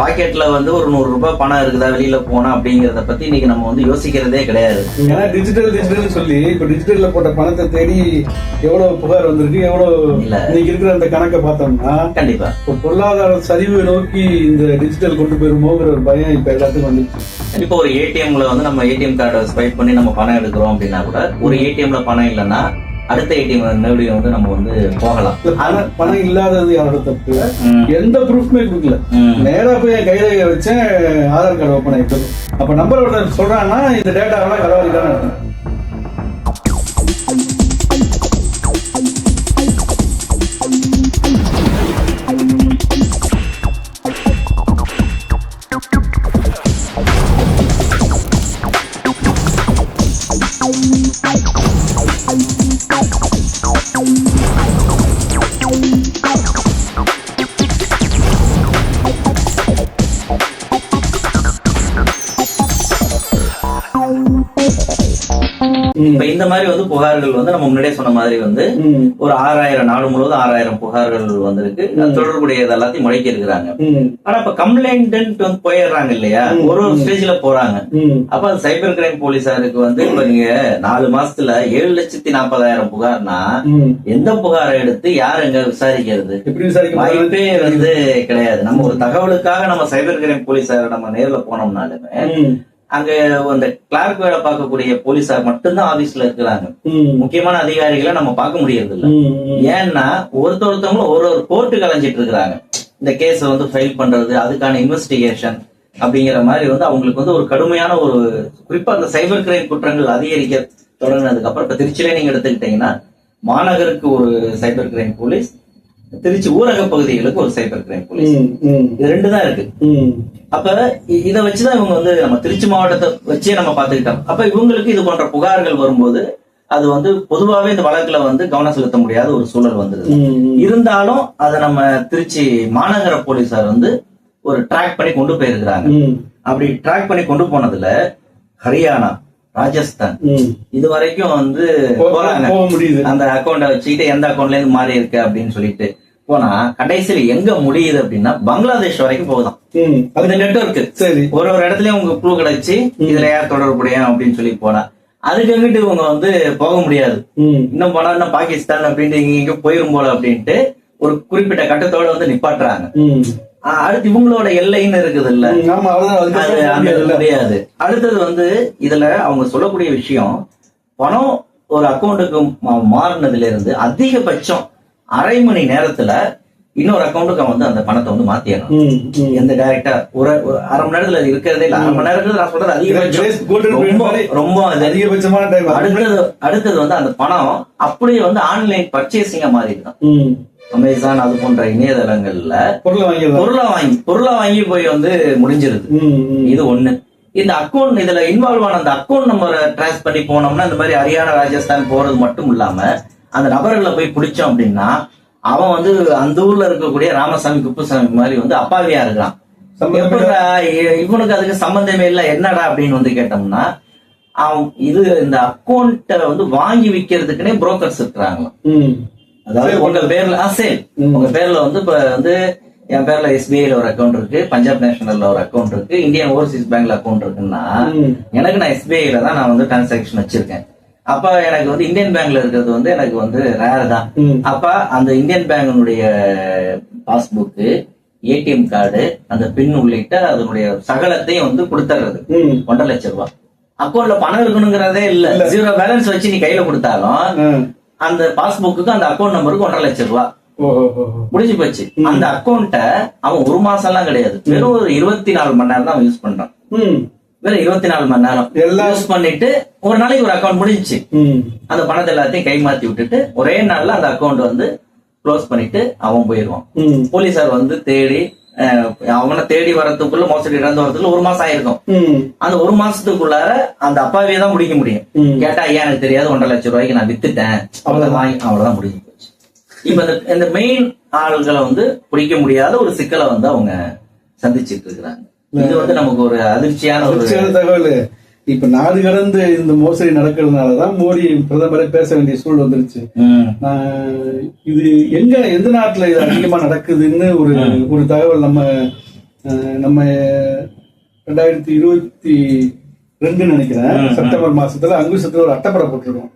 பாக்கெட்ல வந்து ஒரு நூறு ரூபாய் பணம் இருக்குதா வெளியில போனா அப்படிங்கறத பத்தி இன்னைக்கு நம்ம வந்து யோசிக்கிறதே கிடையாது. ஏன்னா டிஜிட்டல் டிஜிட்டல் சொல்லி இப்ப டிஜிட்டல்ல போட்ட பணத்தை தேடி எவ்வளவு புகார் வந்திருக்கு எவ்வளவு. இன்னைக்கு இருக்கிற அந்த கணக்கை பார்த்தோம்னா கண்டிப்பா. இப்போ பொருளாதார சரிவை நோக்கி இந்த டிஜிட்டல் கொண்டு போயிருமோங்கிற ஒரு பயம் இப்ப எல்லாத்துக்கும் வந்துச்சு. இப்போ ஒரு ஏடிஎம்ல வந்து நம்ம ஏடிஎம் கார்டை ஸ்வைப் பண்ணி நம்ம பணம் எடுக்கிறோம் அப்படின்னா கூட ஒரு ஏடிஎம்ல பணம் இல்லைன்னா அடுத்த ஏடிஎம் மறுபடியும் வந்து நம்ம வந்து போகலாம் இல்ல, பணம் இல்லாதது யாரோட தப்பு. எந்த ப்ரூஃப்மே கொடுக்கல. நேரா போய் என் கையில வச்சேன் ஆதார் கார்டு ஓப்பன் ஆயிட்டு அப்ப நம்பர் ஒருத்தர் சொல்றான்னா இந்த டேட்டாவெல்லாம் களவாடிட்டான்னு அர்த்தம். வந்து நம்ம முன்னாடியே சொன்ன மாதிரி வந்து. ஒரு ஆறாயிரம் நாடு முழுவதும் ஆறாயிரம் புகார்கள் வந்திருக்கு அது தொடர்புடையது எல்லாத்தையும் முடக்கி இருக்கிறாங்க. ஆனா இப்ப கம்ப்ளைண்ட் வந்து போயிடுறாங்க இல்லையா ஒரு ஒரு ஸ்டேஜ்ல போறாங்க. அப்ப சைபர் கிரைம் போலீசாருக்கு வந்து இப்ப நீங்க நாலு மாசத்துல ஏழு லட்சத்தி நாற்பதாயிரம் புகார்னா. எந்த புகாரை எடுத்து யார் எங்க விசாரிக்கிறது வாய்ப்பே வந்து கிடையாது நம்ம ஒரு தகவலுக்காக நம்ம சைபர் கிரைம் போலீசார் நம்ம நேர்ல போனோம்னாலுமே. அங்க அந்த கிளார்க் வேலை பார்க்கக்கூடிய போலீசார் மட்டும்தான் ஆபீஸ்ல இருக்கிறாங்க. முக்கியமான அதிகாரிகளை நம்ம பார்க்க முடியறது இல்ல. ஏன்னா ஒருத்த ஒருத்தவங்களும் ஒரு ஒரு கோர்ட்டு கலைஞ்சிட்டு இருக்கிறாங்க இந்த கேஸ வந்து ஃபைல் பண்றது அதுக்கான இன்வெஸ்டிகேஷன் அப்படிங்கிற மாதிரி வந்து அவங்களுக்கு வந்து ஒரு கடுமையான ஒரு குறிப்பா அந்த சைபர் கிரைம் குற்றங்கள் அதிகரிக்க தொடங்கினதுக்கு அப்புறம் இப்ப திருச்சியிலே நீங்க எடுத்துக்கிட்டீங்கன்னா மாநகருக்கு ஒரு சைபர் கிரைம் போலீஸ் திருச்சி ஊரக பகுதிகளுக்கு ஒரு சைபர் கிரைம் போலீஸ். இது ரெண்டு தான் இருக்கு. அப்ப இத வச்சுதான் இவங்க வந்து நம்ம திருச்சி மாவட்டத்தை வச்சே நம்ம பாத்துக்கிட்டோம் அப்ப இவங்களுக்கு இது போன்ற புகார்கள் வரும்போது அது வந்து பொதுவாவே இந்த வழக்குல வந்து கவனம் செலுத்த முடியாத ஒரு சூழல் வந்தது. இருந்தாலும் அதை நம்ம திருச்சி மாநகர போலீசார் வந்து ஒரு ட்ராக் பண்ணி கொண்டு போயிருக்கிறாங்க. அப்படி ட்ராக் பண்ணி கொண்டு போனதுல ஹரியானா ராஜஸ்தான். இது வரைக்கும் வந்து போறாங்க. அந்த அக்கௌண்ட வச்சுக்கிட்டு எந்த அக்கௌண்ட்ல இருந்து மாறி இருக்கு அப்படின்னு சொல்லிட்டு. போனா கடைசியில எங்க முடியுது அப்படின்னா பங்களாதேஷ் வரைக்கும். அது அந்த நெட்வொர்க் சரி. ஒரு ஒரு இடத்துலயும் உங்க க்ளூ கிடைச்சு இதுல யார் தொடர்புடையா அப்படின்னு சொல்லி போனா. அதுக்கு அங்கிட்டு இவங்க வந்து போக முடியாது. இன்னும் போனா இன்னும் பாகிஸ்தான் அப்படின்ட்டு இங்க போயிரும் போல அப்படின்ட்டு ஒரு குறிப்பிட்ட கட்டத்தோட வந்து நிப்பாட்டுறாங்க. அடுத்து இவங்களோட எல்லைன்னு இருக்குது இல்ல. முடியாது. அடுத்தது வந்து இதுல அவங்க சொல்லக்கூடிய விஷயம் பணம் ஒரு அக்கௌண்ட்டுக்கு மாறினதுல இருந்து அதிகபட்சம் அரை மணி நேரத்துல இன்னொரு அக்கௌண்ட்டுக்கு அவன் வந்து அந்த பணத்தை வந்து மாத்திடணும். எந்த டைரக்டா ஒரு அரை மணி நேரத்துல அது இருக்கிறதே இல்ல. அரை மணி நேரத்துல நான் சொல்றது அதிகபட்சம். ரொம்ப அதிகபட்சமான டைம் அடுத்தது அடுத்தது வந்து அந்த பணம் அப்படியே வந்து ஆன்லைன் பர்ச்சேசிங்கா மாறிடுதான். அமேசான் அது போன்ற இணையதளங்கள்ல பொருளை வாங்கிடலாம் பொருளை வாங்கி பொருளை வாங்கி போய் வந்து முடிஞ்சிருது. இது ஒண்ணு. இந்த அக்கௌண்ட் இதுல இன்வால்வ் ஆன அந்த அக்கௌண்ட் நம்பரை ட்ரான்ஸ் பண்ணி போனோம்னா இந்த மாதிரி ஹரியானா ராஜஸ்தான் போறது மட்டும் இல்லாம அந்த நபர்களை போய் பிடிச்சோம் அப்படின்னா அவன் வந்து அந்த ஊர்ல இருக்கக்கூடிய ராமசாமி குப்புசாமி மாதிரி வந்து அப்பாவியா இருக்கிறான் சம்பந்தப்பட்ட- எப்படிடா இ- இவனுக்கு அதுக்கு சம்பந்தமே இல்ல என்னடா அப்படின்னு வந்து கேட்டோம்னா அவன் இது இந்த அக்கௌண்ட்டை வந்து வாங்கி விக்கிறதுக்குன்னே புரோக்கர்ஸ் இருக்கிறாங்க. அதாவது உங்க பேர்ல ஆ சேல் ம். உங்க பேர்ல வந்து இப்ப வந்து என் பேர்ல எஸ்பிஐல ஒரு அக்கௌண்ட் இருக்கு பஞ்சாப் நேஷனல்ல ஒரு அக்கௌண்ட் இருக்கு இந்தியன் ஓவர்சீஸ் பேங்க்ல அக்கௌண்ட் இருக்குன்னா. எனக்கு நான் எஸ்பிஐல தான் நான் வந்து டிரான்சாக்ஷன் வச்சிருக்கேன் அப்ப எனக்கு வந்து இந்தியன் பேங்க்ல இருக்கிறது வந்து எனக்கு வந்து ரேர் தான். அப்ப அந்த இந்தியன் பேங்கினுடைய பாஸ்புக் ஏடிஎம் கார்டு அந்த பின் உள்ளிட்ட அதனுடைய சகலத்தையும் வந்து கொடுத்துறது. ஒன்றரை லட்சம் ரூபாய் அக்கௌண்ட்ல பணம் இருக்கணுங்கிறதே இல்ல ஜீரோ பேலன்ஸ் வச்சு நீ கையில கொடுத்தாலும். அந்த பாஸ்புக்கு அந்த அக்கௌண்ட் நம்பருக்கு ஒன்றரை லட்சம் ரூபாய். முடிஞ்சு போச்சு. அந்த அக்கௌண்ட்ட அவன் ஒரு மாசம் எல்லாம் கிடையாது வெறும் ஒரு இருபத்தி நாலு மணி நேரம் தான் அவன் யூஸ் பண்றான். ம். வெறும் இருபத்தி நாலு மணி நேரம். எல்லாம் யூஸ் பண்ணிட்டு ஒரு நாளைக்கு ஒரு அக்கௌண்ட் முடிஞ்சுச்சு. ம். அந்த பணத்தை எல்லாத்தையும் கை மாத்தி விட்டுட்டு ஒரே நாள்ல அந்த அக்கௌண்ட் வந்து க்ளோஸ் பண்ணிட்டு அவன் போயிடுவான். ம். போலீசார் வந்து தேடி அவனை தேடி வரதுக்குள்ள மோசடி இறந்து வரதுக்குள்ள ஒரு மாசம் ஆயிருக்கும். அந்த ஒரு மாசத்துக்குள்ளார அந்த அப்பாவியை தான் முடிக்க முடியும். கேட்டா ஐயா எனக்கு தெரியாது ஒன்றரை லட்சம் ரூபாய்க்கு நான் வித்துட்டேன். அவ்வளவுதான். வாங்கி அவ்வளவுதான் முடிஞ்சு போச்சு. இப்ப இந்த மெயின் ஆள்களை வந்து பிடிக்க முடியாத ஒரு சிக்கலை வந்து அவங்க சந்திச்சிட்டு இருக்கிறாங்க. இது வந்து நமக்கு ஒரு அதிர்ச்சியான ஒரு தகவல். இப்ப நாடு கடந்து இந்த மோசடி நடக்கிறதுனாலதான் மோடி பிரதமரை பேச வேண்டிய சூழல் வந்துருச்சு. இது எங்க எந்த நாட்டுல இது அதிகமா நடக்குதுன்னு ஒரு ஒரு தகவல் நம்ம நம்ம ரெண்டாயிரத்தி இருபத்தி ரெண்டு நினைக்கிறேன். செப்டம்பர் மாசத்துல அங்குசத்துல ஒரு அட்டப்படம் போட்டிருக்கோம்.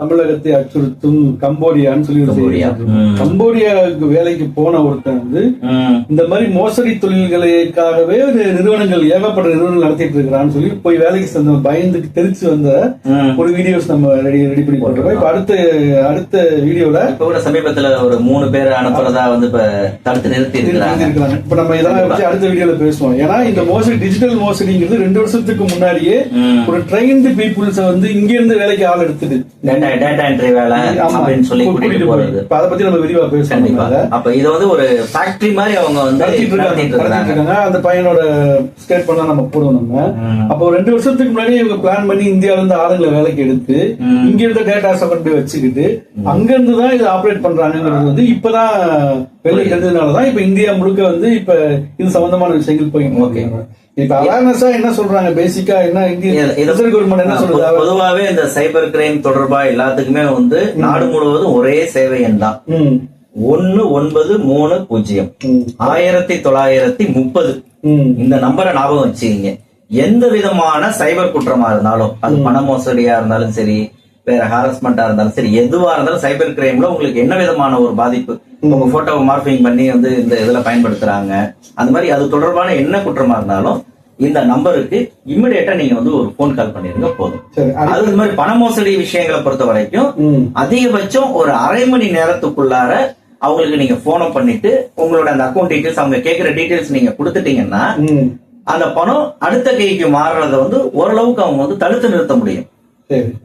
தமிழகத்தை அச்சுறுத்தும் கம்போடியான்னு சொல்லி. கம்போடியாவுக்கு வேலைக்கு போன ஒருத்தன் வந்து. இந்த மாதிரி மோசடி தொழில்களுக்காகவே நிறுவனங்கள் ஏகப்பட்ட நிறுவனங்கள் நடத்திட்டு இருக்கிறான்னு சொல்லி போய் வேலைக்கு சேர்ந்த பயந்து தெரிச்சு வந்த. ஒரு வீடியோஸ் நம்ம ரெடி ரெடி பண்ணி போட்டிருக்கோம் இப்ப அடுத்த அடுத்த வீடியோல இப்ப கூட சமீபத்துல ஒரு மூணு பேர் அனுப்புறதா வந்து இப்ப தடுத்து நிறுத்தி இப்ப நம்ம இதெல்லாம் வச்சு அடுத்த வீடியோல பேசுவோம் ஏன்னா இந்த மோசடி டிஜிட்டல் மோசடிங்கிறது ரெண்டு வருஷத்துக்கு முன்னாடியே. ஒரு ட்ரைன்டு பீப்புள்ஸ் வந்து இங்க இருந்து வேலைக்கு ஆள் எடுத்துது டேட்டா டேட்டா என்ட்ரி வேலை. அப்படின்னு சொல்லி கூட்டிட்டு போய். போறது அதை பத்தி நம்ம விரிவா நம்ம. அப்ப இது வந்து ஒரு ஃபேக்டரி மாதிரி அவங்க வந்து இருக்காங்க அந்த பையனோட ஸ்டேட் பண்ணா நம்ம ம். அப்போ ரெண்டு வருஷத்துக்கு முன்னாடி இவங்க பிளான் பண்ணி இந்தியால இருந்து ஆளுங்களை வேலைக்கு எடுத்து. இங்க இருந்த டேட்டாஸை கொண்டு போய் வச்சுக்கிட்டு அங்க இருந்து தான் இதை ஆபரேட் பண்றாங்கிறது வந்து இப்பதான் வெளியே தெரிஞ்சதுனாலதான் இப்ப இந்தியா முழுக்க வந்து இப்ப இது சம்பந்தமான விஷயங்கள் போயிட்டு Okay. இப்ப அவேர்னஸா என்ன சொல்றாங்க? பேசிக்கா என்ன ரிசர்வ் கவர்மெண்ட் என்ன பொ- பொதுவாவே இந்த சைபர் கிரைம் தொடர்பா எல்லாத்துக்குமே வந்து நாடு முழுவதும் ஒரே சேவை தான். ஒன்னு ஒன்பது மூணு பூஜ்ஜியம். ஆயிரத்தி தொள்ளாயிரத்தி முப்பது. இந்த நம்பரை ஞாபகம் வச்சுக்கீங்க. எந்த விதமான சைபர் குற்றமா இருந்தாலும் அது பண மோசடியா இருந்தாலும் சரி வேற ஹாரஸ்மெண்டா இருந்தாலும் சரி எதுவா இருந்தாலும் சைபர் கிரைம்ல உங்களுக்கு என்ன விதமான ஒரு பாதிப்பு? உங்க போட்டோவை மார்பிங் பண்ணி வந்து இந்த இதுல பயன்படுத்துறாங்க. அந்த மாதிரி அது தொடர்பான என்ன குற்றமா இருந்தாலும் இந்த நம்பருக்கு இம்மிடியேட்டா நீங்க வந்து ஒரு ஃபோன் கால் பண்ணிருங்க போதும். அது- மாதிரி பண மோசடி விஷயங்களை பொறுத்த வரைக்கும் அதிகபட்சம் ஒரு அரை மணி நேரத்துக்குள்ளார அவங்களுக்கு நீங்க போனை பண்ணிட்டு உங்களோட அந்த அக்கௌண்ட் டீடைல்ஸ் அவங்க கேட்கிற டீடைல்ஸ் நீங்க கொடுத்துட்டீங்கன்னா அந்த பணம் அடுத்த கைக்கு மாறுறத வந்து ஓரளவுக்கு அவங்க வந்து தடுத்து நிறுத்த முடியும்.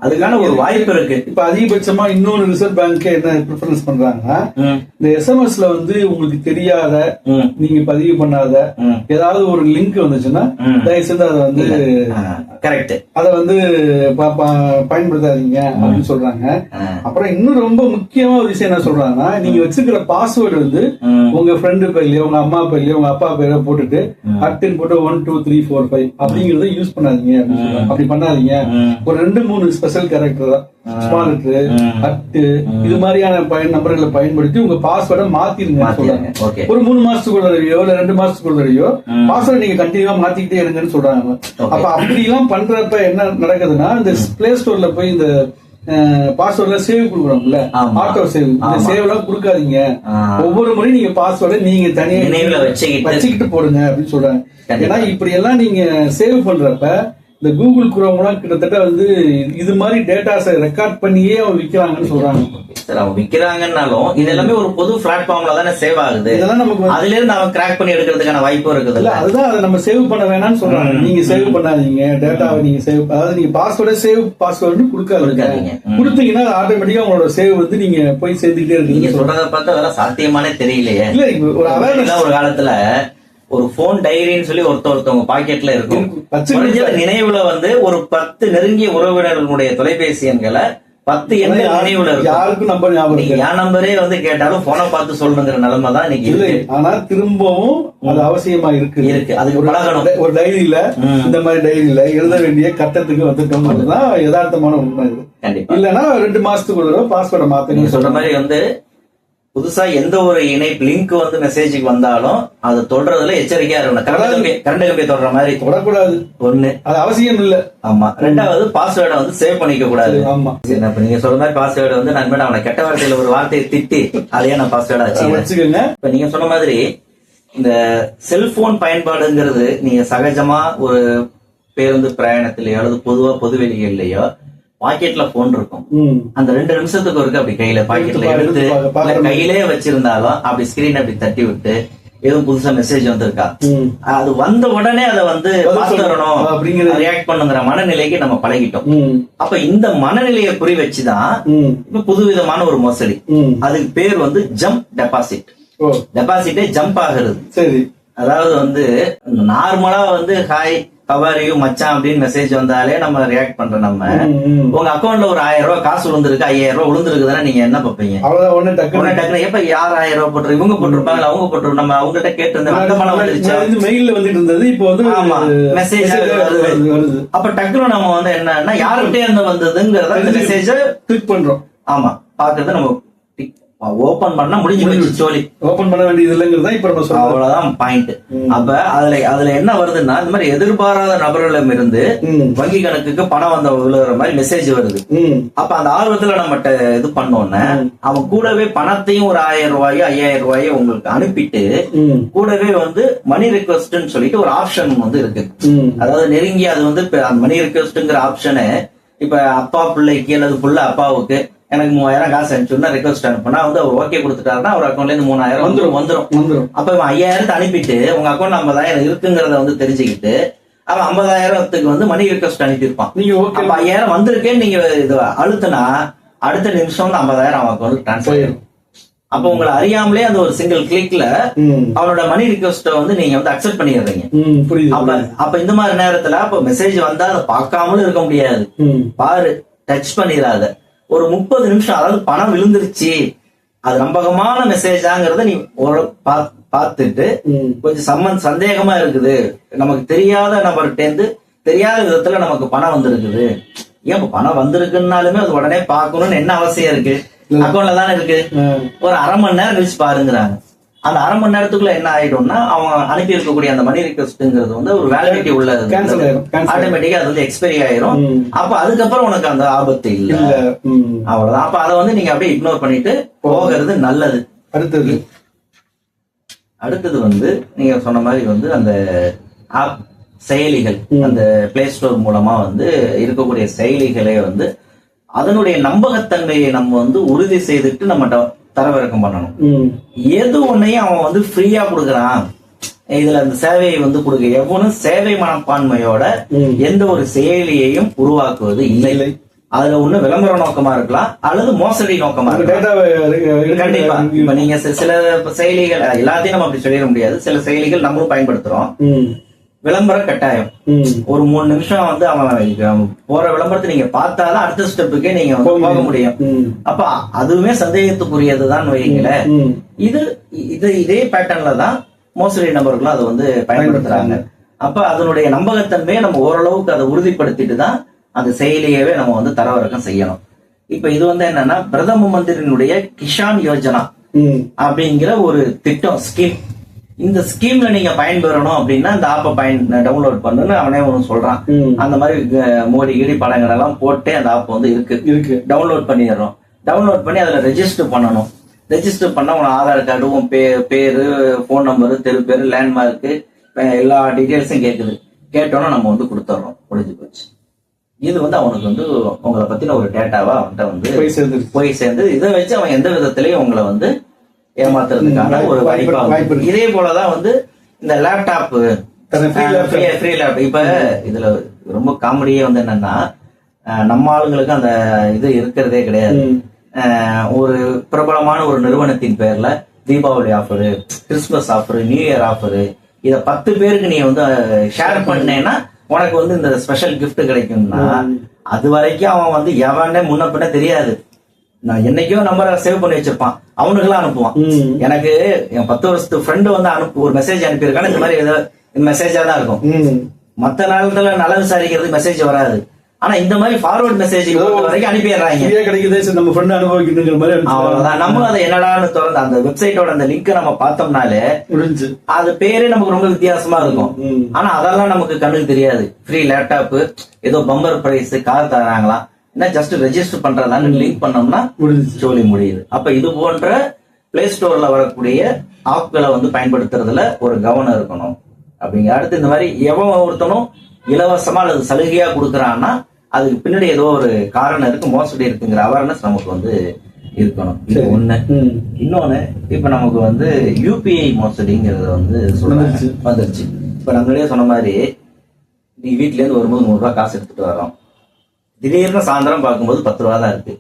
அதுக்கான ஒரு வாய்ப்பு இருக்கு. இப்ப அதிகபட்சமா இன்னொரு ரிசர்வ் பேங்க் என்ன ப்ரிஃபரன்ஸ் பண்றாங்கன்னா ம், இந்த எஸ்எம்எஸ்ல வந்து உங்களுக்கு தெரியாத நீங்க பதிவு பண்ணாத ஏதாவது ஒரு லிங்க் வந்துச்சுன்னா. தயவு செஞ்சு அதை வந்து கரெக்ட் அதை வந்து பயன்படுத்தாதீங்க அப்படின்னு சொல்றாங்க. அப்புறம் இன்னும் ரொம்ப முக்கியமா ஒரு விஷயம் என்ன சொல்றாங்கன்னா நீங்க வச்சிருக்கிற பாஸ்வேர்டு வந்து உங்க ஃப்ரெண்டு பேர்லயோ உங்க அம்மா பேர்லயோ உங்க அப்பா பேரோ போட்டுட்டு அட்டின் போட்டு one two three four five அப்படிங்கறத யூஸ் பண்ணாதீங்க. அப்படி பண்ணாதீங்க. ஒரு ரெண்டு மூணு special character small letter at இது மாதிரியான பயன் நம்பர்களை பயன்படுத்தி உங்க பாஸ்வேர்டை மாத்திருங்க சொல்றாங்க. ஒரு மூணு மாசத்துக்குள்ளரையோ இல்ல ரெண்டு மாசத்துக்குள்ளரையோ பாஸ்வேர்டு நீங்க கண்டினியூவா மாத்திக்கிட்டே இருங்கன்னு சொல்றாங்க. அப்ப அப்படி எல்லாம் பண்றப்ப என்ன நடக்குதுன்னா இந்த பிளே ஸ்டோர்ல போய் இந்த பாஸ்வேர்ட்ல சேவ் கொடுக்குறோம்ல. ஆட்டோ சேவ் இந்த. சேவ் எல்லாம் கொடுக்காதீங்க. ஒவ்வொரு முறையும் நீங்க பாஸ்வேர்டை நீங்க தனியா வச்சுக்கிட்டு. போடுங்க அப்படின்னு சொல்றாங்க. ஏன்னா இப்படி எல்லாம் நீங்க சேவ் பண்றப்ப இந்த கூகுள் குரோம்லாம் கிட்டத்தட்ட வந்து இது மாதிரி டேட்டாஸை ரெக்கார்ட் பண்ணியே அவங்க விக்கிறாங்கன்னு சொல்றாங்க. சார் அவங்க விக்கிறாங்கன்னாலும் இது எல்லாமே ஒரு பொது பிளாட்ஃபார்ம்ல தானே சேவ் ஆகுது. இதெல்லாம் நமக்கு அதுல இருந்து அவன் கிராக் பண்ணி எடுக்கிறதுக்கான வாய்ப்பும் இருக்குது இல்ல அதுதான் அதை நம்ம சேவ் பண்ண வேணாம்னு சொல்றாங்க. நீங்க சேவ் பண்ணாதீங்க டேட்டாவை நீங்க சேவ் அதாவது நீங்க பாஸ்வேர்டை சேவ் பாஸ்வேர்டு கொடுக்காதீங்க. கொடுத்தீங்கன்னா ஆட்டோமேட்டிக்கா உங்களோட சேவ் வந்து நீங்க போய் சேர்ந்துக்கிட்டே இருக்கீங்க சொல்றத பார்த்தா அதெல்லாம் சாத்தியமானே தெரியலையே. இல்ல ஒரு அவேர்னஸ் ஒரு காலத்துல ஒரு போன் டைரின்னு சொல்லி ஒருத்த ஒருத்தவங்க பாக்கெட்ல இருக்கும். நினைவுல வந்து ஒரு பத்து நெருங்கிய உறவினர்களுடைய தொலைபேசி எண்களை பத்து எண்கள் நினைவுல யாருக்கும் நம்பர் ஞாபகம் என் நம்பரே வந்து கேட்டாலும் போனை பார்த்து சொல்லணுங்கிற நிலைமை தான் இன்னைக்கு இல்லை. ஆனா திரும்பவும் அது அவசியமா இருக்கு. இருக்கு. அதுக்கு பழகணும். ஒரு டைரியில. இந்த மாதிரி டைரியில எழுத வேண்டிய கட்டத்துக்கு வந்துட்டோம்ன்றதுதான் யதார்த்தமான உண்மை இது. கண்டிப்பா. இல்லைன்னா ரெண்டு மாசத்துக்குள்ள பாஸ்வேர்டை மாத்தணும். சொல்ற மாதிரி வந்து புதுசா எந்த ஒரு இணைப்பு லிங்க் வந்து மெசேஜுக்கு வந்தாலும் அது தொடர்றதுல எச்சரிக்கையா இருக்கணும். கரண்ட் கம்பி கரண்ட் கம்பி தொடர மாதிரி. தொடக்கூடாது. ஒண்ணு. அது அவசியம் இல்ல. ஆமா. ரெண்டாவது பாஸ்வேர்டை வந்து சேவ் பண்ணிக்க கூடாது. ஆமா. இப்ப நீங்க சொல்ற மாதிரி பாஸ்வேர்டு வந்து நான் அவனை கெட்ட வார்த்தையில ஒரு வார்த்தையை திட்டி அதையே நான் பாஸ்வேர்டா வச்சுக்கோங்க. இப்ப நீங்க சொன்ன மாதிரி இந்த செல்போன் பயன்பாடுங்கிறது நீங்க சகஜமா ஒரு பேருந்து பிரயாணத்திலேயோ அல்லது பொதுவா பொது வெளிகள்லயோ பாக்கெட்ல போன் இருக்கும். அந்த ரெண்டு நிமிஷத்துக்கு ஒருக்க அப்படி கையில பாக்கெட்ல எடுத்து எடுத்து பாக்க- இல்ல பாக்குற கையிலே வச்சிருந்தாலும் அப்படி ஸ்கிரீன் அப்படி தட்டி விட்டு எதுவும் புதுசா மெசேஜ் வந்திருக்கா? அது வந்த உடனே அதை வந்து பாத்துறணும் அப்படிங்கிற- ரியாக்ட் பண்ணுங்கிற மனநிலைக்கு நம்ம பழகிட்டோம். அப்ப இந்த மனநிலையை குறி வச்சுதான் இப்ப புதுவிதமான ஒரு மோசடி. அதுக்கு பேர் வந்து ஜம்ப் டெபாசிட் டெபாசிட்டே ஜம்ப் ஆகுறது. சரி. அதாவது வந்து நார்மலா வந்து ஹாய் கவாரியும் மச்சான் அப்படின்னு மெசேஜ் வந்தாலே நம்ம ரியாக்ட் பண்றோம் நம்ம. உங்க அக்கௌண்ட்ல ஒரு ஆயிரம் ரூபாய் காசு விழுந்திருக்கு ஐயாயிரம் ரூபாய் விழுந்திருக்குதுன்னா நீங்க என்ன பார்ப்பீங்க அவ்வளவுதான் டக்குனு எப்ப யார் ஆயிரம் ரூபாய் போட்டு இவங்க போட்டிருப்பாங்களா அவங்க போட்டு நம்ம அவங்ககிட்ட கேட்டு இருந்தோம் அந்த பணம் வந்துருச்சா மெயில்ல வந்துட்டு இருந்தது இப்போ வந்து ஆமா. வருது. வருது அப்ப டக்குனு நம்ம வந்து என்னன்னா யாருக்கிட்டே இருந்து வந்ததுங்கிறத மெசேஜ கிளிக் பண்றோம் ஆமா பாக்குறத நம்ம ஓபன் பண்ணா முடிஞ்சு போச்சு சோலி ஓபன் பண்ண வேண்டியது இல்லைங்கிறது இப்ப நம்ம சொல்றோம் அவ்வளவுதான் பாயிண்ட். அப்ப அதுல அதுல என்ன வருதுன்னா இந்த மாதிரி எதிர்பாராத நபர்களிடம் இருந்து வங்கி கணக்குக்கு பணம் வந்த விழுகிற மாதிரி மெசேஜ் வருது. அப்ப அந்த ஆர்வத்துல நம்மகிட்ட இது பண்ணோன்னே அவன் கூடவே பணத்தையும் ஒரு ஆயிரம் ரூபாயோ ஐயாயிரம் ரூபாயோ உங்களுக்கு அனுப்பிட்டு கூடவே வந்து மணி ரிக்வஸ்ட்னு சொல்லிட்டு ஒரு ஆப்ஷன் வந்து இருக்கு. அதாவது நெருங்கி அது வந்து மணி ரிக்வஸ்ட்ங்கிற ஆப்ஷனு இப்ப அப்பா பிள்ளைக்கு அல்லது புள்ள அப்பாவுக்கு எனக்கு மூவாயிரம் காசு அனுப்பிச்சுன்னா ரெக்வஸ்ட் அனுப்புனா வந்து அவர் ஓகே கொடுத்துட்டாருன்னா அவர் அக்கௌண்ட்ல இருந்து மூணாயிரம் வந்துரும் வந்துரும். வந்துரும் அப்ப இவன் ஐயாயிரத்தை அனுப்பிட்டு உங்க அக்கௌண்ட் ஐம்பதாயிரம் இருக்குங்கிறத வந்து தெரிஞ்சுக்கிட்டு அவன் ஐம்பதாயிரத்துக்கு வந்து மணி ரிக்வஸ்ட் அனுப்பியிருப்பான். நீங்க ஓகே அப்ப ஐயாயிரம் வந்திருக்கேன்னு நீங்க இது அழுத்துனா அடுத்த நிமிஷம் வந்து ஐம்பதாயிரம் அவன் அக்கௌண்ட் ட்ரான்ஸ்ஃபர் அப்ப உங்களை அறியாமலே அந்த ஒரு சிங்கிள் கிளிக்ல அவனோட மணி ரிக்வஸ்ட்டை வந்து நீங்க வந்து அக்செப்ட் பண்ணிடுறீங்க. அப்ப அப்ப இந்த மாதிரி நேரத்துல அப்ப மெசேஜ் வந்தா அதை பார்க்காமலும் இருக்க முடியாது. பாரு டச் பண்ணிடாத. ஒரு முப்பது நிமிஷம் அதாவது பணம் விழுந்துருச்சு. அது நம்பகமான மெசேஜாங்கிறத நீ பார்த்துட்டு கொஞ்சம் சம்மன் சந்தேகமா இருக்குது. நமக்கு தெரியாத நபர்கிட்டேருந்து தெரியாத விதத்துல நமக்கு பணம் வந்திருக்குது. ஏன் இப்ப பணம் வந்திருக்குன்னாலுமே அது உடனே பார்க்கணும்னு என்ன அவசியம் இருக்கு? அக்கௌண்ட்ல தானே இருக்கு. ஒரு அரை மணி நேரம் கழிச்சு பாருங்கிறாங்க. அந்த அரை மணி நேரத்துக்குள்ள என்ன ஆயிடும்னா அவன் அனுப்பி இருக்கக்கூடிய அந்த மணி ரிக்வஸ்ட்ங்கிறது வந்து ஒரு வேலிடிட்டி உள்ளது ஆட்டோமேட்டிக்கா அது வந்து எக்ஸ்பைரி ஆயிரும். அப்ப அதுக்கப்புறம் உனக்கு அந்த ஆபத்து இல்ல. அவ்வளவுதான். அப்ப அதை வந்து நீங்க அப்படியே இக்னோர் பண்ணிட்டு போகிறது நல்லது. அடுத்தது. அடுத்தது வந்து நீங்க சொன்ன மாதிரி வந்து அந்த ஆப் செயலிகள் அந்த பிளே ஸ்டோர் மூலமா வந்து இருக்கக்கூடிய செயலிகளை வந்து அதனுடைய நம்பகத்தன்மையை நம்ம வந்து உறுதி செய்துட்டு நம்ம தரவிறக்கம் பண்ணணும். எது ஒன்னையும் அவன் வந்து ஃப்ரீயா கொடுக்குறான் இதுல அந்த சேவையை வந்து கொடுக்க. எவனும் சேவை மனப்பான்மையோட. எந்த ஒரு செயலியையும் உருவாக்குவது இல்லை. அதுல ஒண்ணு விளம்பர நோக்கமா இருக்கலாம் அல்லது மோசடி நோக்கமா இருக்கலாம். கண்டிப்பா. இப்ப நீங்க சில செயலிகள் எல்லாத்தையும் நம்ம அப்படி சொல்லிட முடியாது. சில செயலிகள் நம்மளும் பயன்படுத்துறோம். விளம்பரம் கட்டாயம். ஒரு மூணு நிமிஷம் வந்து அவன் போற விளம்பரத்தை நீங்க பார்த்தாதான் அடுத்த ஸ்டெப்புக்கே நீங்க போக முடியும். அப்ப அதுவுமே சந்தேகத்துக்குரியதுதான் வைங்களேன் ம். இது இது இதே பேட்டர்ன்ல தான் மோசடி நபர்களும் அதை வந்து பயன்படுத்துறாங்க. அப்ப அதனுடைய நம்பகத்தன்மையை நம்ம ஓரளவுக்கு அதை உறுதிப்படுத்திட்டு தான் அந்த செயலியவே நம்ம வந்து தரவிறக்கம் செய்யணும். இப்ப இது வந்து என்னன்னா பிரதம மந்திரியினுடைய கிஷான் யோஜனா அப்படிங்கிற ஒரு திட்டம் ஸ்கீம் இந்த ஸ்கீம்ல நீங்க பயன்பெறணும் அப்படின்னா இந்த ஆப்பை பயன் டவுன்லோட் பண்ணுன்னு அவனே ஒன்று சொல்றான். அந்த மாதிரி மோடி கிடி படங்கள் எல்லாம் போட்டே அந்த ஆப் வந்து இருக்கு. இருக்கு. டவுன்லோட் பண்ணிடுறோம் டவுன்லோட் பண்ணி அதில் ரெஜிஸ்டர் பண்ணணும். ரெஜிஸ்டர் பண்ண உன் ஆதார் கார்டு உன் பே பேரு ஃபோன் நம்பரு தெரு பேரு லேண்ட்மார்க்கு எல்லா டீட்டெயில்ஸும் கேட்குது கேட்டோன்னா நம்ம வந்து கொடுத்துட்றோம் முடிஞ்சு போச்சு. இது வந்து அவனுக்கு வந்து உங்களை பத்தின ஒரு டேட்டாவா அவன்கிட்ட வந்து போய் சேர்ந்துருச்சு. போய் சேர்ந்து இதை வச்சு அவன் எந்த விதத்திலையும் உங்களை வந்து ஏமாத்துறதுக்கான ஒரு வாய்ப்பு- வாய்ப்பா வாய்ப்பு வந்து இருக்கு. இதே போலதான் வந்து இந்த லேப்டாப். ஃப்ரீ லேப்டாப் இப்ப இதுல ரொம்ப காமெடியே வந்து என்னன்னா நம்ம ஆளுங்களுக்கு அந்த இது இருக்கிறதே கிடையாது. ஒரு பிரபலமான ஒரு நிறுவனத்தின் பேர்ல Deepavali offer Christmas offer new year offer இத பத்து பேருக்கு நீ வந்து ஷேர் பண்ணேன்னா உனக்கு வந்து இந்த ஸ்பெஷல் gift கிடைக்கும்னா அது வரைக்கும் அவன் வந்து எவனே முன்ன பின்ன தெரியாது. நான் என்னைக்கோ நம்பரை சேவ் பண்ணி வச்சிருப்பான். அவனுக்கெல்லாம் அனுப்புவான். எனக்கு என் பத்து வருஷத்து ஃப்ரெண்டு வந்து அனுப்பு ஒரு மெசேஜ் அனுப்பியிருக்கான்னு இந்த மாதிரி ஏதோ மெசேஜா தான் இருக்கும். மத்த நேரத்துல நல விசாரிக்கிறது மெசேஜ் வராது. ஆனா இந்த மாதிரி ஃபார்வர்ட் மெசேஜ் வரைக்கும் அனுப்பிடுறாங்க. ஃப்ரீயா கிடைக்குதே நம்ம ஃப்ரெண்ட் அனுபவிக்கணுங்கிற மாதிரி அவ்வளவுதான். நம்மளும் அதை என்னடான்னு திறந்து அந்த வெப்சைட்டோட அந்த லிங்க் நம்ம பார்த்தோம்னாலே முடிஞ்சு. அது பேரே நமக்கு ரொம்ப வித்தியாசமா இருக்கும். ஆனா அதெல்லாம் நமக்கு கண்ணுக்கு தெரியாது. ஃப்ரீ லேப்டாப் ஏதோ பம்பர் பிரைஸ் கார் தராங்களாம். என்ன ஜஸ்ட் ரெஜிஸ்டர் பண்றதான்னு லிங்க் பண்ணோம்னா ஜோலி முடியுது. அப்ப இது போன்ற பிளே ஸ்டோர்ல வரக்கூடிய ஆப்களை வந்து பயன்படுத்துறதுல ஒரு கவனம் இருக்கணும். அப்படிங்க அடுத்து இந்த மாதிரி எவன் ஒருத்தனும் இலவசமா அல்லது சலுகையா கொடுக்கறான்னா அதுக்கு பின்னாடி ஏதோ ஒரு காரணம் இருக்கு மோசடி இருக்குங்கிற அவேர்னஸ் நமக்கு வந்து இருக்கணும். இது. ஒண்ணு. இன்னொன்னு இப்ப நமக்கு வந்து யூபிஐ மோசடிங்கிறது வந்து வந்துருச்சு. வந்துருச்சு. இப்ப நம்மளே சொன்ன மாதிரி நீ வீட்ல இருந்து வரும்போது நூறு ரூபாய் காசு எடுத்துட்டு வரோம் திடீர்னு சாயந்தரம் பார்க்கும்போது பத்து ரூபா தான் இருக்கு.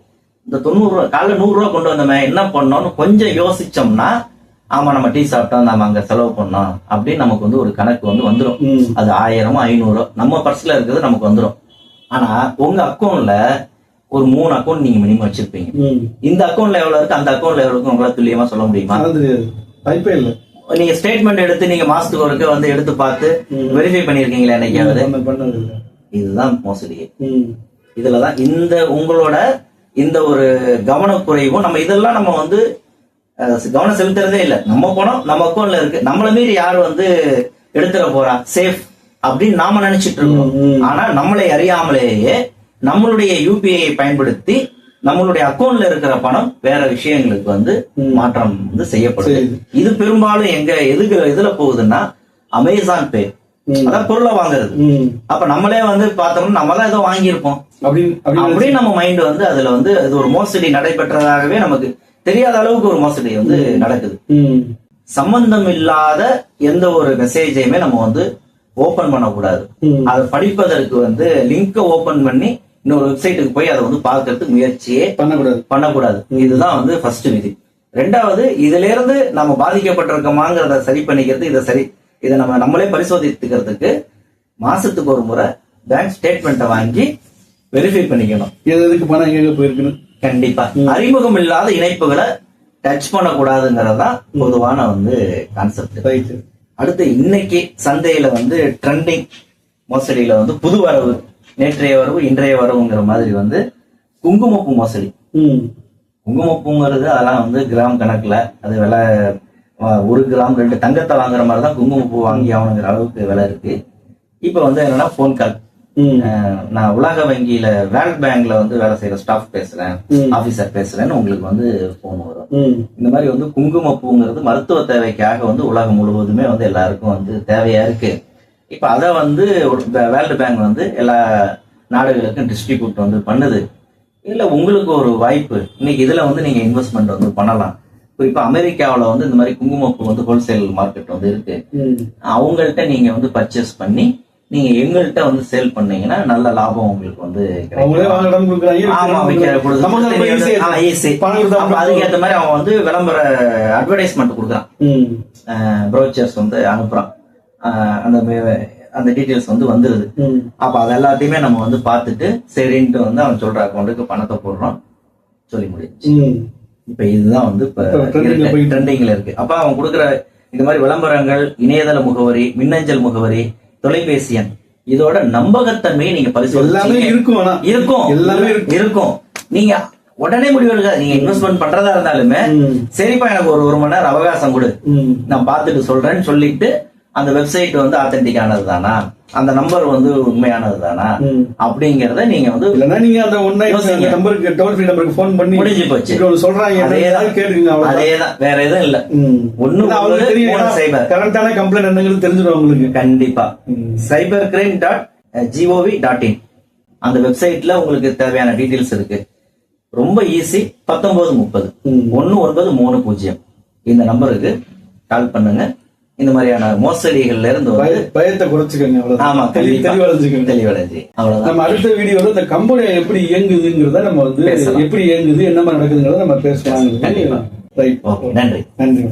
இந்த தொண்ணூறு ரூபா காலைல நூறு ரூபா கொண்டு வந்தோமே என்ன பண்ணோம்னு கொஞ்சம் யோசிச்சோம்னா ஆமா நம்ம டீ சாப்பிட்டோம் நம்ம அங்க செலவு பண்ணோம் அப்படின்னு நமக்கு வந்து ஒரு கணக்கு வந்து வந்துடும் அது ஆயிரமோ ஐநூறோ நம்ம பர்ஸ்ல இருக்கிறது நமக்கு வந்துடும் ஆனா உங்க அக்கௌண்ட்ல ஒரு மூணு அக்கௌண்ட் நீங்க மினிமம் வச்சிருப்பீங்க. இந்த அக்கௌண்ட்ல எவ்வளவு இருக்கு? அந்த அக்கௌண்ட்ல எவ்வளவு இருக்கு? உங்களால துல்லியமா சொல்ல முடியுமா? வாய்ப்பே இல்லை. நீங்க ஸ்டேட்மெண்ட் எடுத்து நீங்க மாசத்துக்கு ஒருக்க வந்து எடுத்து பார்த்து. வெரிஃபை பண்ணிருக்கீங்களா என்னைக்காவது? இதுதான் மோசடி. ம் இதுலதான் இந்த உங்களோட இந்த ஒரு கவனக்குறைவும் நம்ம இதெல்லாம் நம்ம வந்து கவனம் செலுத்துறதே இல்ல நம்ம பணம் நம்ம அக்கௌண்ட்ல இருக்கு நம்மள மீறி யாரு வந்து எடுத்துட போறா சேஃப் அப்படின்னு நாம நினைச்சிட்டு இருக்கோம். ஆனா நம்மளை அறியாமலேயே நம்மளுடைய யூபிஐ பயன்படுத்தி நம்மளுடைய அக்கௌண்ட்ல இருக்கிற பணம் வேற விஷயங்களுக்கு வந்து. மாற்றம் வந்து செய்யப்படுது. இது பெரும்பாலும் எங்க எதுக்கு எதுல போகுதுன்னா அமேசான் பே. அதான் பொருளை வாங்குறது. அப்ப நம்மளே வந்து பார்த்தோம்னா நம்ம தான் ஏதோ வாங்கியிருப்போம். அப்படின்னு நம்ம மைண்ட் வந்து அதுல வந்து அது ஒரு மோசடி நடைபெற்றதாகவே நமக்கு தெரியாத அளவுக்கு ஒரு மோசடி வந்து நடக்குது. சம்பந்தம் இல்லாத எந்த ஒரு மெசேஜையுமே நம்ம வந்து ஓபன் பண்ணக்கூடாது. அதை படிப்பதற்கு வந்து லிங்கை ஓபன் பண்ணி இன்னொரு வெப்சைட்டுக்கு போய் அதை வந்து பார்க்கறதுக்கு முயற்சியே பண்ணக்கூடாது. பண்ணக்கூடாது. இதுதான் வந்து ஃபர்ஸ்ட் விதி. ரெண்டாவது இதுல இருந்து நம்ம பாதிக்கப்பட்டிருக்கோமாங்கிறத சரி பண்ணிக்கிறது இதை சரி இதை நம்ம நம்மளே பரிசோதித்துக்கிறதுக்கு மாசத்துக்கு ஒரு முறை பேங்க் ஸ்டேட்மெண்ட்டை வாங்கி வெரிஃபை பண்ணிக்கணும். எது எதுக்கு பணம் எங்க போயிருக்குன்னு? கண்டிப்பா. அறிமுகம் இல்லாத இணைப்புகளை டச் பண்ணக்கூடாதுங்கிறது தான் பொதுவான வந்து கான்செப்ட் அடுத்து இன்னைக்கு சந்தையில வந்து ட்ரெண்டிங் மோசடியில வந்து புது வரவு நேற்றைய வரவு இன்றைய வரவுங்கிற மாதிரி வந்து குங்குமப்பூ மோசடி. குங்குமப்பூங்கிறது அதெல்லாம் வந்து கிராம் கணக்குல அது விலை ஒரு கிராம் ரெண்டு தங்கத்தை வாங்குற மாதிரி தான் குங்குமப்பூ வாங்கி ஆகணுங்கிற அளவுக்கு விலை இருக்கு. இப்போ வந்து என்னன்னா ஃபோன் கால் நான் உலக வங்கியில வேர்ல்ட் பேங்க்ல வந்து வேலை செய்யற ஸ்டாஃப் பேசுறேன். ஆபீசர் பேசுறேன்னு உங்களுக்கு வந்து போன் வரும். இந்த மாதிரி வந்து குங்குமப்பூங்கிறது மருத்துவ தேவைக்காக வந்து உலகம் முழுவதுமே வந்து எல்லாருக்கும் வந்து தேவையா இருக்கு. இப்ப அதை வந்து வேர்ல்டு பேங்க் வந்து எல்லா நாடுகளுக்கும் டிஸ்ட்ரிபியூட் வந்து பண்ணுது. இல்ல உங்களுக்கு ஒரு வாய்ப்பு. இன்னைக்கு இதுல வந்து நீங்க இன்வெஸ்ட்மெண்ட் வந்து பண்ணலாம். குறிப்பா அமெரிக்காவுல வந்து இந்த மாதிரி குங்குமப்பூ வந்து ஹோல்சேல் மார்க்கெட் வந்து இருக்கு. அவங்கள்ட்ட நீங்க வந்து பர்ச்சேஸ் பண்ணி நீங்க எங்கள்கிட்ட வந்து சேல் பண்ணீங்கன்னா நல்ல லாபம் உங்களுக்கு வந்து அதுக்கேத்த மாதிரி அவன் வந்து விளம்பர அட்வர்டைஸ்மெண்ட் கொடுக்குறான். ப்ரோச்சர்ஸ் வந்து அனுப்புறான். அந்த அந்த டீட்டெயில்ஸ் வந்து வந்துருது. அப்ப அது எல்லாத்தையுமே நம்ம வந்து பார்த்துட்டு சரின்ட்டு வந்து அவன் சொல்ற அக்கௌண்ட்டுக்கு பணத்தை போடுறோம் சொல்லி முடிஞ்சு இப்ப இதுதான் வந்து இப்ப இப்ப trending ல போயிட்டு ட்ரெண்டிங்ல இருக்கு. அப்ப அவன் கொடுக்குற இந்த மாதிரி விளம்பரங்கள் இணையதள முகவரி மின்னஞ்சல் முகவரி தொலைபேசி எண் இதோட நம்பகத்தன்மையை நீங்க எல்லாமே பரிசோதிச்சு இருக்கும் இருக்கும். எல்லாமே இருக்கும். நீங்க உடனே முடிவு எடுக்காது நீங்க இன்வெஸ்ட்மெண்ட் பண்றதா இருந்தாலுமே. சரிப்பா எனக்கு ஒரு ஒரு மணி நேரம் அவகாசம் கொடு. நான் பார்த்துட்டு சொல்றேன்னு சொல்லிட்டு அந்த வெப்சைட் வந்து ஆத்தென்டிக் ஆனது தானா அந்த நம்பர் வந்து உண்மையானது தானா அப்படிங்கறத நீங்க வந்து இல்லன்னா நீங்க அந்த யோசிங்க. நம்பருக்கு டோல் ஃப்ரீ நம்பருக்கு ஃபோன் பண்ணி முடிஞ்சு போச்சு. ஒண்ணு சொல்றாங்க கேட்டுக்கங்க அதேதான். வேற எதுவும் இல்ல. ஒண்ணு அவங்களுக்கு சைபர். கரண்டான கம்ப்ளைண்ட் என்னங்கிறது தெரிஞ்சிடும் அவங்களுக்கு. கண்டிப்பா. Cyber crime dot GOV dot in அந்த வெப்சைட்ல உங்களுக்கு தேவையான டீடைல்ஸ் இருக்கு. ரொம்ப ஈஸி பத்தொன்பது முப்பது. ஒன்னு ஒன்பது மூணு பூஜ்ஜியம். இந்த நம்பருக்கு கால் பண்ணுங்க. இந்த மாதிரியான மோசடிகள்ல இருந்து பயத்தை குறைச்சுக்கங்க ஆமா தெளி- கண்டிப்பா. தெளிவடைஞ்சுக்கங்க. தெளிவடைஞ்சு. அவ்வளவுதான். நம்ம அடுத்த வீடியோல இந்த கம்பெனி எப்படி இயங்குதுங்கிறத நம்ம வந்து. எப்படி இயங்குது என்ன மாதிரி நடக்குதுங்கிறத நம்ம பேசலாம். நன்றி. நன்றி.